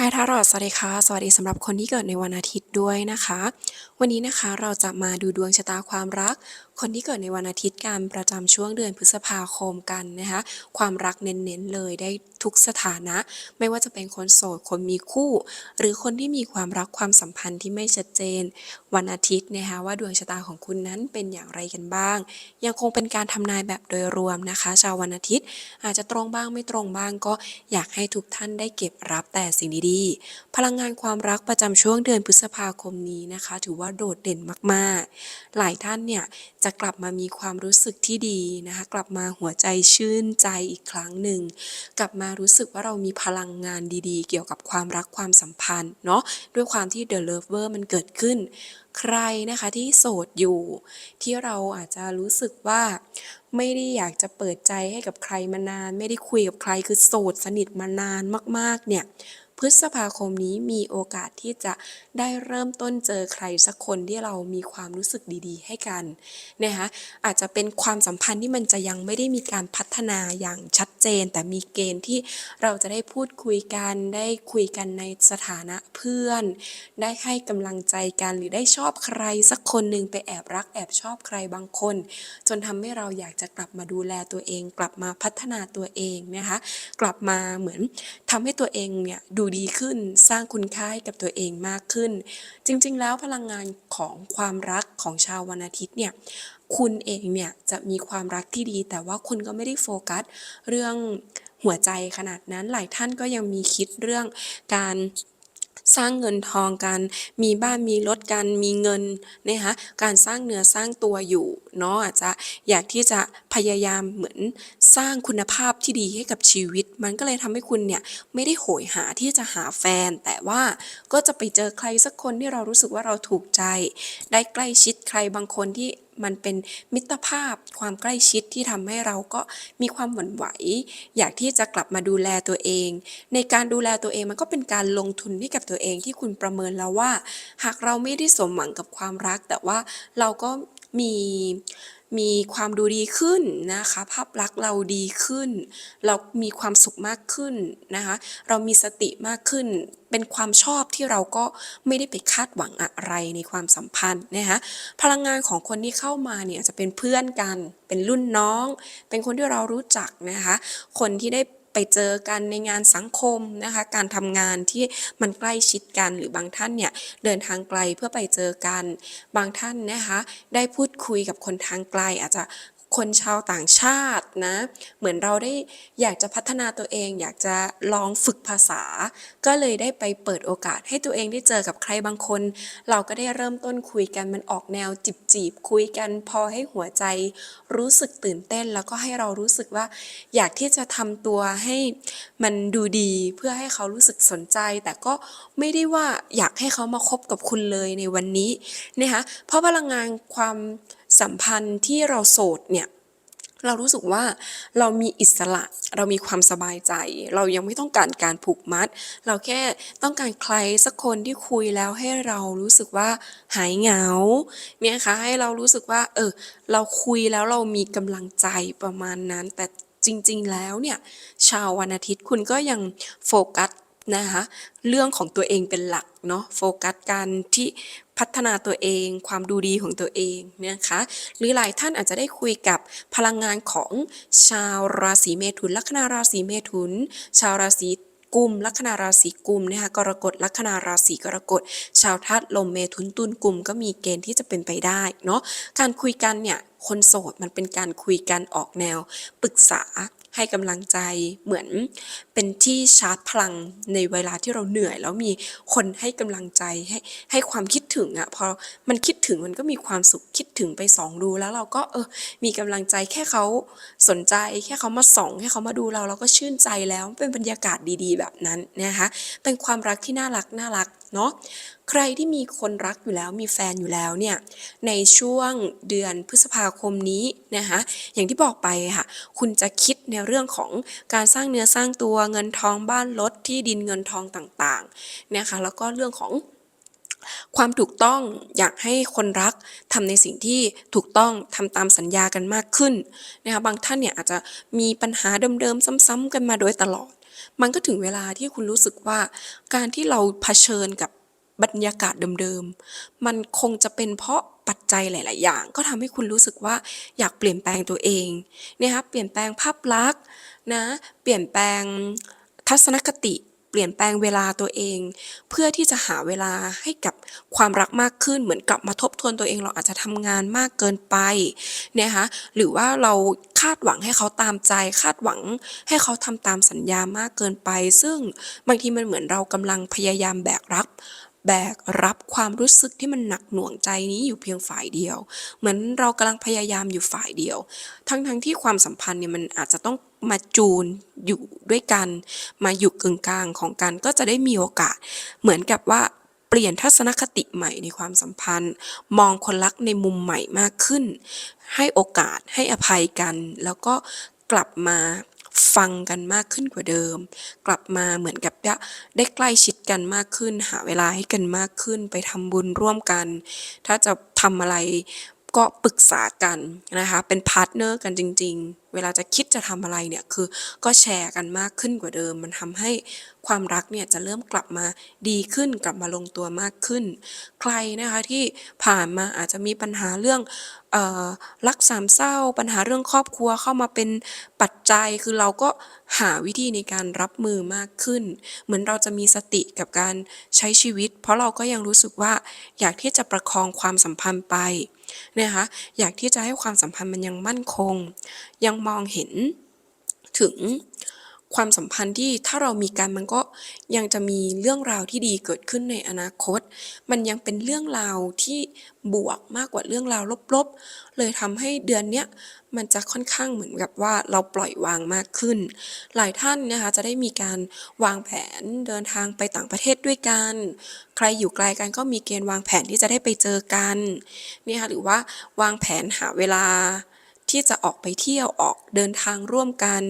ฮายทารอดสวัสดีค่ะ สวัสดีสำหรับคนที่เกิดในวันอาทิตย์ด้วยนะคะ วันนี้นะคะเราจะมาดูดวงชะตาความรัก คนที่เกิดในวันอาทิตย์การประจำช่วงเดือนพฤษภาคมกันนะคะความรักเน้นๆเลยได้ทุกสถานะ ไม่ว่าจะเป็นคนโสดคนมีคู่ หรือคนที่มีความรักความสัมพันธ์ที่ไม่ชัดเจน วันอาทิตย์นะคะว่าดวงชะตาของคุณนั้นเป็นอย่างไรกันบ้าง ยังคงเป็นการทำนายแบบโดยรวมนะคะ ชาววันอาทิตย์อาจจะตรงบ้างไม่ตรงบ้างก็อยากให้ทุกท่านได้เก็บรับแต่สิ่งดีๆ พลังงานความรักประจำช่วงเดือนพฤษภาคมนี้นะคะ ถือว่าโดดเด่นมากๆ หลายท่านเนี่ยจะกลับมามีความรู้สึกที่ดีนะคะ กลับมาหัวใจชื่นใจอีกครั้งหนึ่ง กลับมารู้สึกว่าเรามีพลังงานดีๆ เกี่ยวกับความรักความสัมพันธ์เนาะด้วยความที่ The Lover มันเกิดขึ้น ใครนะคะที่โสดอยู่ ที่เราอาจจะรู้สึกว่าไม่ได้อยากจะเปิดใจให้กับใครมานาน ไม่ได้คุยกับใครคือโสดสนิทมานานมาก ๆ เนี่ย พฤษภาคมนี้มีโอกาสที่จะได้เริ่มต้นเจอใครสักคนที่เรามีความรู้สึกดีๆ ให้กันนะคะอาจจะเป็นความสัมพันธ์ที่มันจะยังไม่ได้มีการพัฒนาอย่างชัดเจน แต่มีเกณฑ์ที่เราจะได้พูดคุยกัน ได้คุยกันในสถานะเพื่อน ได้ให้กำลังใจกันหรือได้ชอบใครสักคนหนึ่งไปแอบรักแอบชอบใครบางคน จนทำให้เราอยากจะกลับมาดูแลตัวเอง กลับมาพัฒนาตัวเองนะคะกลับมาเหมือนทำให้ตัวเองเนี่ยดูดีขึ้น สร้างคุณค่าให้กับตัวเองมากขึ้น จริงๆ แล้วพลังงานของความรักของชาววันอาทิตย์เนี่ยคุณเองเนี่ยจะมีความรักที่ดี แต่ว่าคุณก็ไม่ได้โฟกัส เรื่องหัวใจขนาดนั้นหลายท่านก็ยังมีคิดเรื่องการ สร้างเงินทองกัน มีบ้านมีรถกัน มีเงินนะคะการสร้างเนื้อสร้างตัวอยู่เนาะอาจจะอยากที่จะพยายามเหมือนสร้างคุณภาพที่ดีให้กับชีวิต มันก็เลยทำให้คุณเนี่ยไม่ได้โหยหาที่จะหาแฟน แต่ว่าก็จะไปเจอใครสักคนที่เรารู้สึกว่าเราถูกใจ ได้ใกล้ชิดใครบางคนที่ มันเป็นมิตรภาพความใกล้ชิดที่ทำให้เราก็มีความหวั่นไหว อยากที่จะกลับมาดูแลตัวเอง ในการดูแลตัวเองมันก็เป็นการลงทุนให้กับตัวเองที่คุณประเมินแล้วว่า หากเราไม่ได้สมหวังกับความรัก แต่ว่าเราก็มี มีความดูดีขึ้นนะคะ ภาพลักษณ์เราดีขึ้น เรามีความสุขมากขึ้นนะคะ เรามีสติมากขึ้น เป็นความชอบที่เราก็ไม่ได้ไปคาดหวังอะไรในความสัมพันธ์นะคะพลังงานของคนที่เข้ามาเนี่ยจะเป็นเพื่อนกัน เป็นรุ่นน้อง เป็นคนที่เรารู้จักนะคะ คนที่ได้ ไปเจอกันในงานสังคมนะคะการทำงานที่มันใกล้ชิดกันหรือบางท่านเนี่ยเดินทางไกลเพื่อไปเจอกัน บางท่านนะคะได้พูดคุยกับคนทางไกลอาจจะ คนชาวต่างชาตินะ เหมือนเราได้อยากจะพัฒนาตัวเอง อยากจะลองฝึกภาษา ก็เลยได้ไปเปิดโอกาสให้ตัวเองได้เจอกับใครบางคน เราก็ได้เริ่มต้นคุยกันมันออกแนวจิบจีบคุยกันพอให้หัวใจ รู้สึกตื่นเต้น แล้วก็ให้เรารู้สึกว่า อยากที่จะทำตัวให้มันดูดีเพื่อให้เขารู้สึกสนใจ แต่ก็ไม่ได้ว่าอยากให้เขามาคบกับคุณเลยในวันนี้นะคะเพราะพลังงานความ สัมพันธ์ที่เราโสดเนี่ยเรารู้สึกว่าเรามีอิสระเรามีความสบายใจ เรายังไม่ต้องการการผูกมัด เราแค่ต้องการใครสักคนที่คุยแล้วให้เรารู้สึกว่าหายเหงาเนี่ยค่ะให้เรารู้สึกว่า เออ เราคุยแล้วเรามีกำลังใจประมาณนั้น แต่จริง ๆ แล้วเนี่ยชาววันอาทิตย์คุณก็ยังโฟกัสนะคะเรื่องของตัวเองเป็นหลักเนาะโฟกัสการที่ พัฒนาตัวเอง ความดูดีของตัวเองนะคะหรือหลายท่านอาจจะได้คุยกับพลังงานของชาวราศีเมถุน ลัคนาราศีเมถุน ชาวราศีกุมลัคนาราศีกุมนะคะกรกฎลัคนาราศีกรกฎ ชาวธาตุลมเมถุนตุลกุมก็มีเกณฑ์ที่จะเป็นไปได้เนาะการคุยกันเนี่ยคนโสดมันเป็นการคุยกันออกแนว ปรึกษา ให้กำลังใจเหมือนเป็นที่ชาร์จพลังในเวลาที่เราเหนื่อย แล้วมีคนให้กำลังใจให้ให้ความคิดถึงอะ่ะพอมันคิดถึงมันก็มีความสุขคิดถึงไปสองดูแล้วเราก็เออมีกำลังใจแค่เขาสนใจแค่เขามาส่องให้เขามาดูเราเราก็ชื่นใจแล้วเป็นบรรยากาศดีๆ แบบนั้นนะคะเป็นความรักที่น่ารักน่ารัก เนาะใครที่มีคนรักอยู่แล้วมีแฟนอยู่แล้วเนี่ยในช่วงเดือนพฤษภาคมนี้นะคะอย่างที่บอกไปค่ะ คุณจะคิดในเรื่องของการสร้างเนื้อสร้างตัวเงินทองบ้านรถที่ดินเงินทองต่างๆนะคะแล้วก็เรื่องของความถูกต้องอยากให้คนรักทำในสิ่งที่ถูกต้องทำตามสัญญากันมากขึ้นนะคะบางท่านเนี่ยอาจจะมีปัญหาเดิมๆ ซ้ำๆกันมาโดยตลอด มันก็ถึงเวลาที่คุณรู้สึกว่าการที่เราเผชิญกับบรรยากาศเดิมๆ มันคงจะเป็นเพราะปัจจัยหลาย ๆ อย่าง ก็ทำให้คุณรู้สึกว่าอยากเปลี่ยนแปลงตัวเองนะคะเปลี่ยนแปลงภาพลักษณ์นะ เปลี่ยนแปลงทัศนคติ เปลี่ยนแปลงเวลาตัวเอง เพื่อที่จะหาเวลาให้กับความรักมากขึ้น เหมือนกลับมาทบทวนตัวเองเราอาจจะทำงานมากเกินไปนะคะหรือว่าเราคาดหวังให้เขาตามใจ คาดหวังให้เขาทำตามสัญญามากเกินไป ซึ่งบางทีมันเหมือนเรากำลังพยายามแบกรับ แบกรับความรู้สึกที่มันหนักหน่วงใจนี้อยู่เพียงฝ่ายเดียว เหมือนเรากำลังพยายามอยู่ฝ่ายเดียว ทั้งๆที่ความสัมพันธ์เนี่ยมันอาจจะต้องมาจูนอยู่ด้วยกัน มาอยู่กึ่งกลางของกันก็จะได้มีโอกาส เหมือนกับว่าเปลี่ยนทัศนคติใหม่ในความสัมพันธ์ มองคนรักในมุมใหม่มากขึ้น ให้โอกาสให้อภัยกัน แล้วก็กลับมา ฟังกันมากขึ้นกว่าเดิม กลับมาเหมือนกับได้ใกล้ชิดกันมากขึ้น หาเวลาให้กันมากขึ้น ไปทำบุญร่วมกัน ถ้าจะทำอะไร ก็ปรึกษากันนะคะ เป็นพาร์ตเนอร์กันจริง ๆ เวลาจะคิดจะทำอะไรเนี่ย คือก็แชร์กันมากขึ้นกว่าเดิม มันทำให้ความรักเนี่ยจะเริ่มกลับมาดีขึ้น กลับมาลงตัวมากขึ้น ใครนะคะที่ผ่านมาอาจจะมีปัญหาเรื่องออรักสามเศร้า ปัญหาเรื่องครอบครัวเข้ามาเป็นปัจจัย คือเราก็หาวิธีในการรับมือมากขึ้น เหมือนเราจะมีสติกับการใช้ชีวิต เพราะเราก็ยังรู้สึกว่าอยากที่จะประคองความสัมพันธ์ไป นะคะอยากที่จะให้ความสัมพันธ์มันยังมั่นคง ยังมองเห็นถึง ความสัมพันธ์ที่ถ้าเรามีกันมันก็ยังจะมีเรื่องราวที่ดีเกิดขึ้นในอนาคต มันยังเป็นเรื่องราวที่บวกมากกว่าเรื่องราวลบๆ เลยทำให้เดือนเนี้ยมันจะค่อนข้างเหมือนกับว่าเราปล่อยวางมากขึ้น หลายท่านนะคะจะได้มีการวางแผนเดินทางไปต่างประเทศด้วยกัน ใครอยู่ไกลกันก็มีเกณฑ์วางแผนที่จะได้ไปเจอกันเนี่ยค่ะหรือว่าวางแผนหาเวลาที่จะออกไปเที่ยวออกเดินทางร่วมกัน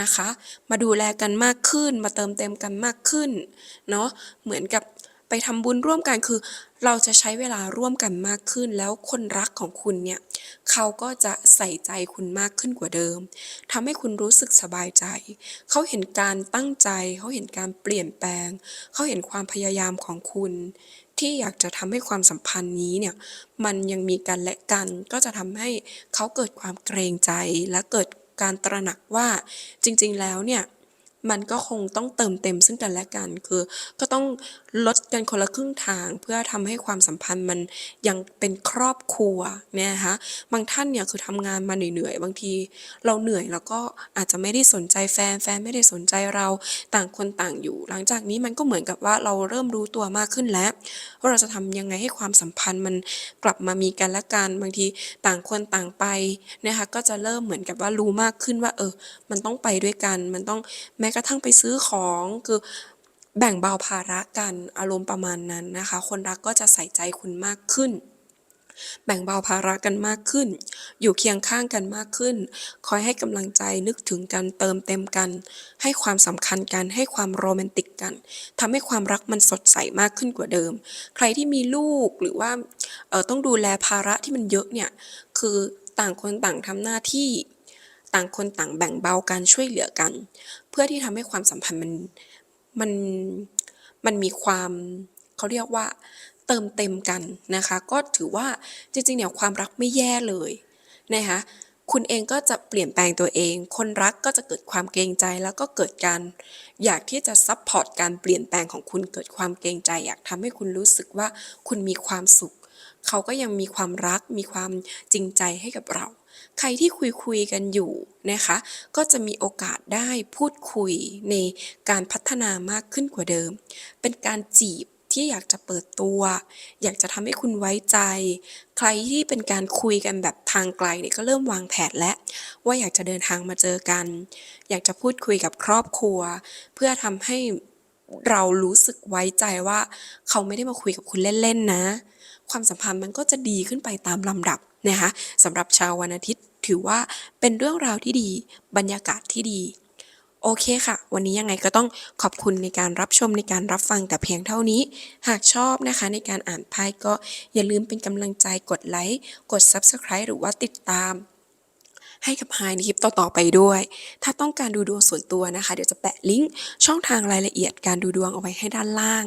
นะคะ มาดูแลกันมากขึ้น มาเติมเต็มกันมากขึ้นเนาะเหมือนกับไปทำบุญร่วมกันคือ เราจะใช้เวลาร่วมกันมากขึ้น แล้วคนรักของคุณเนี่ยเขาก็จะใส่ใจคุณมากขึ้นกว่าเดิมทำให้คุณรู้สึกสบายใจ เขาเห็นการตั้งใจ เขาเห็นการเปลี่ยนแปลง เขาเห็นความพยายามของคุณ ที่อยากจะทำให้ความสัมพันธ์นี้เนี่ยมันยังมีกันและกันก็จะทำให้เขาเกิดความเกรงใจและเกิด การตระหนักว่าจริง ๆ แล้วเนี่ย มันก็คงต้องเติมเต็มซึ่งกันและกัน คือก็ต้องลดกันคนละครึ่งทาง เพื่อทำให้ความสัมพันธ์มันยังเป็นครอบครัวนะคะบางท่านเนี่ยคือทำงานมาเหนื่อยๆบางที เราเหนื่อยแล้วก็อาจจะไม่ได้สนใจแฟนแฟนไม่ได้สนใจเราต่างคนต่างอยู่ หลังจากนี้มันก็เหมือนกับว่าเราเริ่มรู้ตัวมากขึ้นแล้วว่าเราจะทำยังไงให้ความสัมพันธ์มันกลับมามีกันและกันบางทีต่างคนต่างไปนะคะก็จะเริ่มเหมือนกับว่ารู้มากขึ้นว่า เออ มันต้องไปด้วยกันมันต้องแม้กระทั่งไปซื้อของคือแบ่งเบาภาระกันอารมณ์ประมาณนั้นนะคะ คนรักก็จะใส่ใจคุณมากขึ้น แบ่งเบาภาระกันมากขึ้น อยู่เคียงข้างกันมากขึ้น คอยให้กำลังใจนึกถึงกันเติมเต็มกัน ให้ความสำคัญกันให้ความโรแมนติกกันทำให้ความรักมันสดใสมากขึ้นกว่าเดิม ใครที่มีลูกหรือว่าออต้องดูแลภาระที่มันเยอะเนี่ยคือต่างคนต่างทำหน้าที่ ต่างคนต่างแบ่งเบากันช่วยเหลือกัน เพื่อที่ทำให้ความสัมพันธ์มันมันมันมีความเขาเรียกว่าเติมเต็มกันนะคะ ก็ถือว่าจริงๆเนี่ยความรักไม่แย่เลยนะคะคุณเองก็จะเปลี่ยนแปลงตัวเอง คนรักก็จะเกิดความเกรงใจแล้วก็เกิดการอยากที่จะซัปพอร์ตการเปลี่ยนแปลงของคุณเกิดความเกรงใจ อยากทำให้คุณรู้สึกว่าคุณมีความสุข เขาก็ยังมีความรักมีความจริงใจให้กับเรา ใครที่คุยๆกันอยู่นะคะ ก็จะมีโอกาสได้พูดคุยในการพัฒนามากขึ้นกว่าเดิม เป็นการจีบที่อยากจะเปิดตัว อยากจะทำให้คุณไว้ใจ ใครที่เป็นการคุยกันแบบทางไกลเนี่ยก็เริ่มวางแผนแล้ว ว่าอยากจะเดินทางมาเจอกัน อยากจะพูดคุยกับครอบครัว เพื่อทำให้เรารู้สึกไว้ใจว่า เขาไม่ได้มาคุยกับคุณเล่นๆนะ ความสัมพันธ์มันก็จะดีขึ้นไปตามลำดับนะคะสำหรับชาววันอาทิตย์ถือว่าเป็นเรื่องราวที่ดี บรรยากาศที่ดี โอเคค่ะ วันนี้ยังไงก็ต้องขอบคุณในการรับชมในการรับฟังแต่เพียงเท่านี้ หากชอบนะคะในการอ่านไพ่ก็อย่าลืมเป็นกำลังใจกดไลค์กด Subscribe หรือว่าติดตาม ให้กับไฮในคลิปต่อๆไปด้วย ถ้าต้องการดูดวงส่วนตัวนะคะ เดี๋ยวจะแปะลิงก์ช่องทางรายละเอียดการดูดวงเอาไว้ให้ด้านล่าง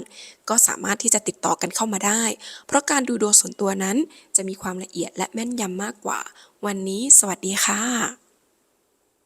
ก็สามารถที่จะติดต่อกันเข้ามาได้ เพราะการดูดวงส่วนตัวนั้นจะมีความละเอียดและแม่นยำมากกว่า วันนี้ สวัสดีค่ะ